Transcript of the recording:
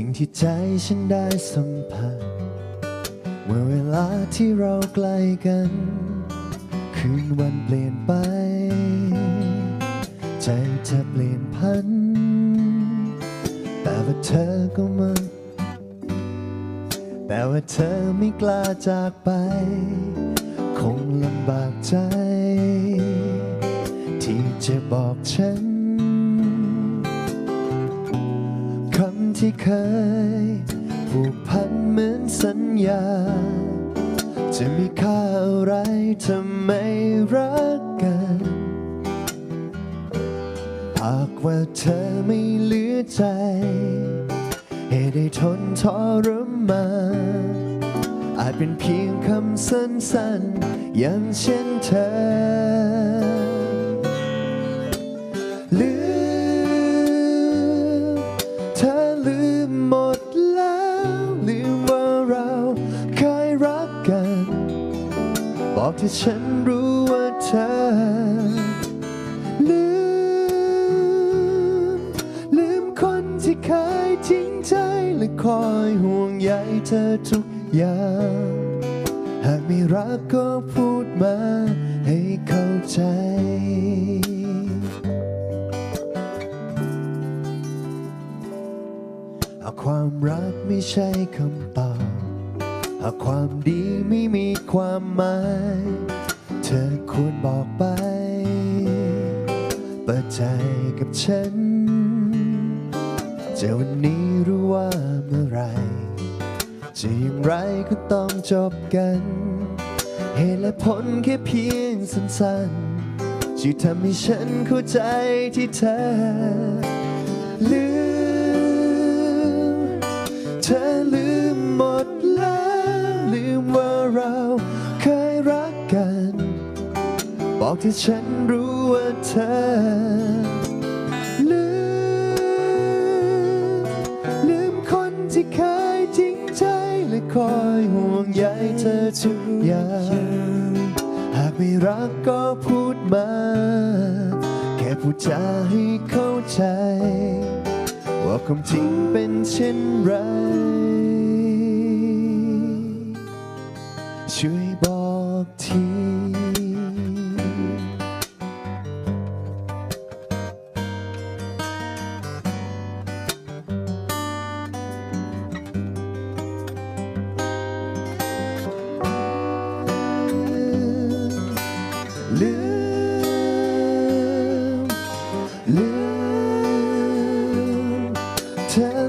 สิ่งที่ใจฉันได้สัมผัส เมื่อเวลาที่เราใกล้กัน คืนวันเปลี่ยนไป ใจจะเปลี่ยนพัน แต่ว่าเธอก็มันแต่ว่าเธอไม่กล้าจากไป คงลำบากใจ ที่จะบอกฉัน ที่เคยผูกพันเหมือนสัญญา จะมีค่าอะไรถ้าไม่รักกัน หากว่าเธอไม่เหลือใจ ให้ได้ทนทรมานอาจเป็นเพียงคำสั้นๆ อย่างเช่นเธอ ที่ฉันรู้ว่าเธอลืม ลืมคนที่เคยจริงใจและคอยห่วงใยเธอทุกอย่าง หากไม่รักก็พูดมาให้เข้าใจหาความรักไม่ใช่คำตอบากความดีไม่มีความหมาย เธอควรบอกไป เปิดใจกับฉัน จะวันนี้หรู้ว่าเมื่อไรจะอย่างไรก็ต้องจบกัน เหตุและผลแค่เพียงสั้นๆที่ทำให้ฉันเข้าใจที่เธอลืมเธอลื ที่ฉันรู้ว่าเธอลืมลืมคนที่เคยจริงใจและคอยห่วงใยเธอทุกอย่าง หากไม่รักก็พูดมา แค่พูดจาให้เข้าใจ ว่าความจริงเป็นเช่นไรช่วย ลืมลืมเธอ